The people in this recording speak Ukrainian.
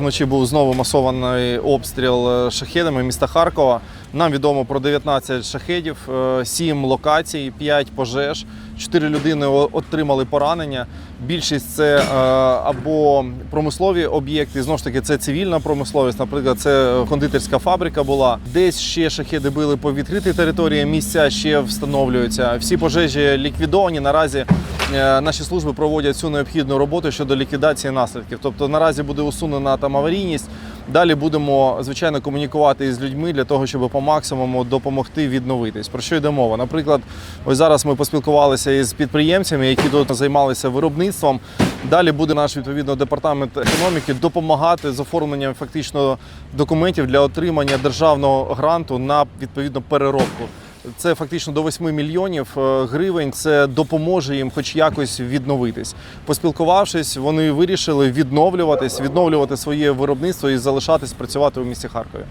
Вночі був знову масований обстріл е, шахедами міста Харкова. Нам відомо про 19 шахедів, 7 локацій, 5 пожеж. 4 людини отримали поранення. Більшість це е, або промислові об'єкти, знову ж таки, це цивільна промисловість. Наприклад, це кондитерська фабрика була. Десь ще шахеди били по відкритій території. Місця ще встановлюються. Всі пожежі ліквідовані. Наразі е, наші служби проводять всю необхідну роботу щодо ліквідації наслідків. Тобто наразі буде усунена там аварійність. Далі будемо звичайно комунікувати із людьми для того, щоб по максимуму допомогти відновитись. Про що йде мова? Наприклад, ось зараз ми поспілкувалися із підприємцями, які тут займалися виробництвом. Далі буде наш відповідно департамент економіки допомагати з оформленням фактично документів для отримання державного гранту на відповідну переробку. Це фактично до 8 мільйонів е, гривень. Це допоможе їм, хоч якось відновитись. Поспілкувавшись, вони вирішили відновлюватись, відновлювати своє виробництво і залишатись працювати у місті Харкові.